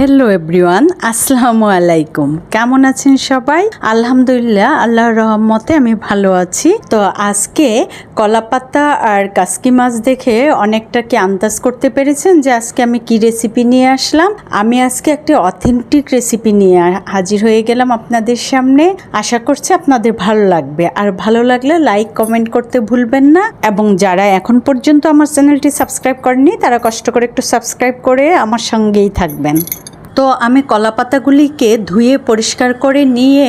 Hello everyone আসসালামু আলাইকুম কেমন আছেন সবাই? আলহামদুলিল্লাহ, আল্লাহর রহমতে আমি ভালো আছি। তো আজকে কলাপাতা আর কাসকি মাছ দেখে অনেকটা কি আন্দাজ করতে পেরেছেন যে আজকে আমি কি রেসিপি নিয়ে আসলাম? আমি আজকে একটি অথেন্টিক রেসিপি নিয়ে হাজির হয়ে গেলাম আপনাদের সামনে। আশা করছি আপনাদের ভালো লাগবে। আর ভালো লাগলে লাইক কমেন্ট করতে ভুলবেন না। এবং যারা এখন পর্যন্ত আমার চ্যানেলটি সাবস্ক্রাইব করেনি তারা কষ্ট করে একটু সাবস্ক্রাইব করে আমার সঙ্গেই থাকবেন। তো আমি কলা পাতাগুলিকে ধুয়ে পরিষ্কার করে নিয়ে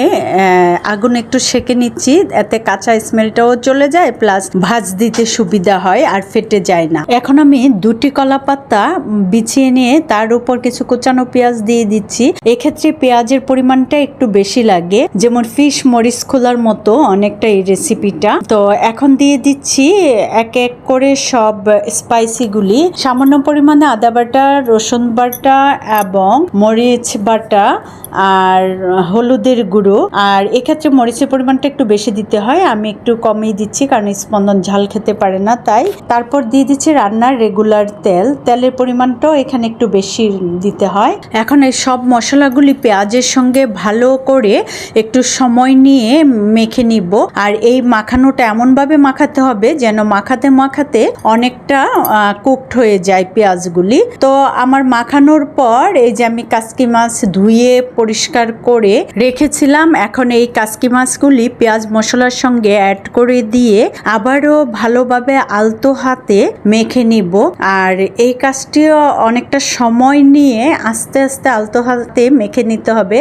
আগুন একটু সেকে নিচ্ছি। এতে কাঁচা স্মেলটাও চলে যায়, প্লাস ভাজ দিতে সুবিধা হয় আর ফেটে যায় না। এখন আমি দুটি কলা পাতা বিছিয়ে নিয়ে তার উপর কিছু কুচানো পেঁয়াজ দিয়ে দিচ্ছি। এক্ষেত্রে পেঁয়াজের পরিমাণটা একটু বেশি লাগে। যেমন ফিশ মরিচ খোলার মতো অনেকটা এই রেসিপিটা। তো এখন দিয়ে দিচ্ছি এক এক করে সব স্পাইসিগুলি সামান্য পরিমাণে আদা বাটা, রসুন বাটা এবং মরিচ বাটা আর হলুদের গুঁড়ো। আর এক্ষেত্রে মরিচের পরিমাণটা একটু বেশি দিতে হয়, আমি একটু কমই দিচ্ছি কারণ স্পন্দন ঝাল খেতে পারে না, তাই। তারপর দিয়ে দিচ্ছি রান্নার রেগুলার তেল। তেলের পরিমাণটাও এখানে একটু বেশি দিতে হয়। এখন এই সব মশলাগুলি পেঁয়াজের সঙ্গে ভালো করে একটু সময় নিয়ে মেখে নিব। আর এই মাখানোটা এমনভাবে মাখাতে হবে যেন মাখাতে মাখাতে অনেকটা কুকড হয়ে যায় পেঁয়াজগুলি। তো আমার মাখানোর পর এই যে আমি কাসকি মাছ ধুয়ে পরিষ্কার করে রেখেছিলাম। এখন এই কাসকি মাছগুলি পেঁয়াজ মশলার সঙ্গে অ্যাড করে দিয়ে আবারও ভালোভাবে আলতো হাতে মেখে নিব। আর এই কাজটিও অনেকটা সময় নিয়ে আস্তে আস্তে আলতো হাতে মেখে নিতে হবে।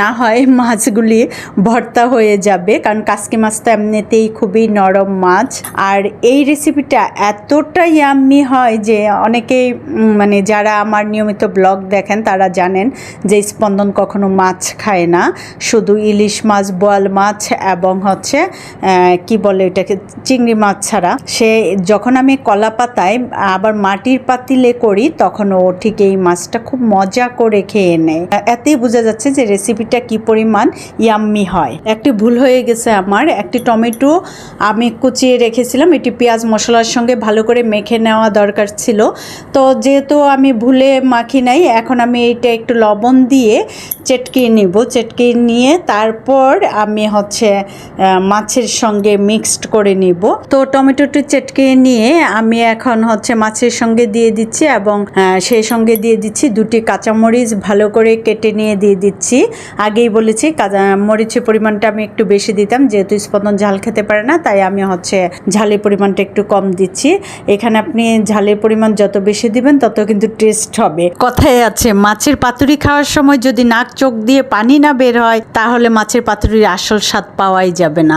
না হয় মাছগুলি ভর্তা হয়ে যাবে, কারণ কাসকি মাছটা এমনিতেই খুবই নরম মাছ। আর এই রেসিপিটা এতটাই ইয়াম্মি হয় যে অনেকেই মানে যারা আমার নিয়মিত ব্লগ দেখেন তারা জানেন যে স্পন্দন কখনো মাছ খায় না। শুধু ইলিশ মাছ, বোয়াল মাছ এবং হচ্ছে কি বলে এটাকে, চিংড়ি মাছ ছাড়া। সে যখন আমি কলা পাতায় আবার মাটির পাতিলে করি, তখন ও ঠিক এই মাছটা খুব মজা করে খেয়ে নেয়। এতেই বোঝা যাচ্ছে যে রেসিপিটা কি পরিমাণ ইয়াম্মি হয়। একটি ভুল হয়ে গেছে আমার। একটি টমেটো আমি কুচিয়ে রেখেছিলাম। এটি পেঁয়াজ মশলার সঙ্গে ভালো করে মেখে নেওয়া দরকার ছিল। তো যেহেতু আমি ভুলে মাখি নাই, এখন আমি এইটা একটু লবণ দিয়ে চেটকিয়ে নিব চেটকিয়ে নিয়ে তারপর আমি হচ্ছে মাছের সঙ্গে মিক্সড করে নিব। তো টমেটোটি চেটকিয়ে নিয়ে আমি এখন হচ্ছে মাছের সঙ্গে দিয়ে দিচ্ছি এবং সেই সঙ্গে দিয়ে দিচ্ছি দুটি কাঁচামরিচ ভালো করে কেটে নিয়ে দিয়ে দিচ্ছি। আগেই বলেছি কাঁচা মরিচের পরিমাণটা আমি একটু বেশি দিতাম, যেহেতু স্পন্দন ঝাল খেতে পারে না, তাই আমি হচ্ছে ঝালের পরিমাণটা একটু কম দিচ্ছি। এখানে আপনি ঝালের পরিমাণ যত বেশি দিবেন, তত কিন্তু টেস্ট হবে। কথায় আছে, মাছের পাতুরি খাওয়ার সময় যদি নাক চোখ দিয়ে পানি না বের হয়, তাহলে মাছের পাতুরির আসল স্বাদ পাওয়াই যাবে না।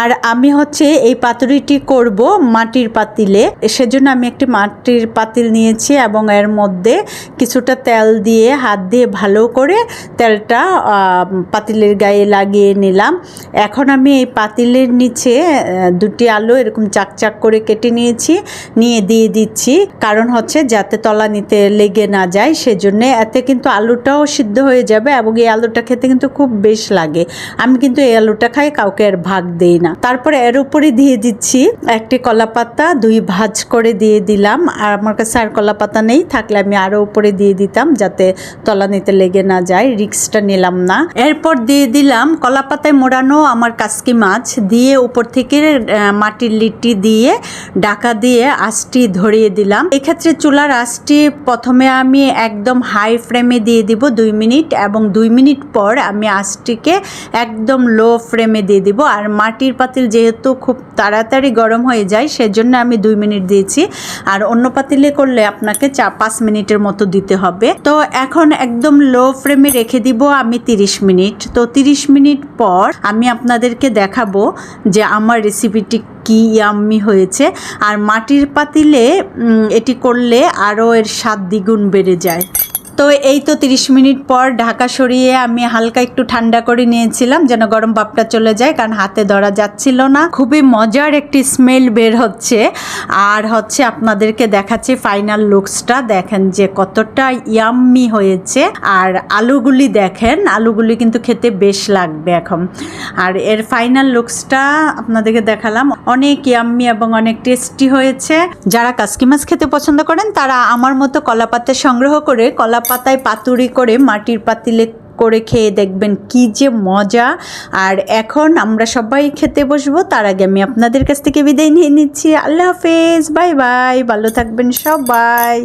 আর আমি হচ্ছে এই পাতুরিটি করব মাটির পাতিলে। সেজন্য আমি একটি মাটির পাতিল নিয়েছি এবং এর মধ্যে কিছুটা তেল দিয়ে হাত দিয়ে ভালো করে তেলটা পাতিলের গায়ে লাগিয়ে নিলাম। এখন আমি এই পাতিলের নিচে দুটি আলু এরকম চাক চাক করে কেটে নিয়েছি, নিয়ে দিয়ে দিচ্ছি। কারণ হচ্ছে যাতে তলা নিতে লেগে না যায়, সেজন্য এতে কিন্তু আলুটাও সিদ্ধ হয়ে যাবে এবং এই আলুটা খেতে কিন্তু খুব বেশ লাগে। আমি কিন্তু এই আলুটা খাই, কাউকে আর ভাগ দেই না। তারপরে এর উপরে দিয়ে দিচ্ছি একটি কলা পাতা, দুই ভাজ করে দিয়ে দিলাম। আর আমার কাছে আর কলা পাতা নেই, থাকলে আমি আরও উপরে দিয়ে দিতাম যাতে তলা নিতে লেগে না যায়, রিক্সটা নিলাম না। এরপর দিয়ে দিলাম কলা পাতায় মোড়ানো আমার কাসকি মাছ, দিয়ে উপর থেকে মাটির লিট্টি দিয়ে ডাকা দিয়ে আঁচটি ধরিয়ে দিলাম। এক্ষেত্রে চুলার আঁচটি প্রথমে আমি একদম হাই ফ্লেমে দিয়ে দিব দুই মিনিট এবং দুই মিনিট পর আমি আঁচটিকে একদম লো ফ্লেমে দিয়ে দিব। আর মাটির পাতিল যেহেতু খুব তাড়াতাড়ি গরম হয়ে যায়, সেজন্য আমি দুই মিনিট দিয়েছি। আর অন্য পাতিলে করলে আপনাকে চা পাঁচ মিনিটের মতো দিতে হবে। তো এখন একদম লো ফ্লেমে রেখে দিব আমি তিরিশ মিনিট। তো তিরিশ মিনিট পর আমি আপনাদেরকে দেখাবো যে আমার রেসিপিটি কি ইয়াম্মি হয়েছে। আর মাটির পাতিলে এটি করলে আরও এর স্বাদ দ্বিগুণ বেড়ে যায়। তো এই তো 30 মিনিট পর ঢাকা সরিয়ে আমি হালকা একটু ঠান্ডা করে নিয়েছিলাম যেন গরম ভাবটা চলে যায়, কারণ হাতে ধরা যাচ্ছিল না। খুবই মজার একটি স্মেল বের হচ্ছে। আর হচ্ছে আপনাদেরকে দেখাচ্ছি ফাইনাল লুকসটা দেখেন যে কতটা ইয়াম্মি হয়েছে। আর আলুগুলি দেখেন, আলুগুলি কিন্তু খেতে বেশ লাগবে এখন। আর এর ফাইনাল লুকসটা আপনাদেরকে দেখালাম। অনেক ইয়াম্মি এবং অনেক টেস্টি হয়েছে। যারা কাসকি মাছ খেতে পছন্দ করেন, তারা আমার মতো কলাপাতা সংগ্রহ করে কলা পাতায় পাতুরি করে মাটির পাতিলে করে খেয়ে দেখবেন কি যে মজা। আর এখন আমরা সবাই খেতে বসবো, তার আগে আমি আপনাদের কাছ থেকে বিদায় নিয়ে নিচ্ছি। আল্লাহ হাফেজ, বাই বাই, ভালো থাকবেন সবাই।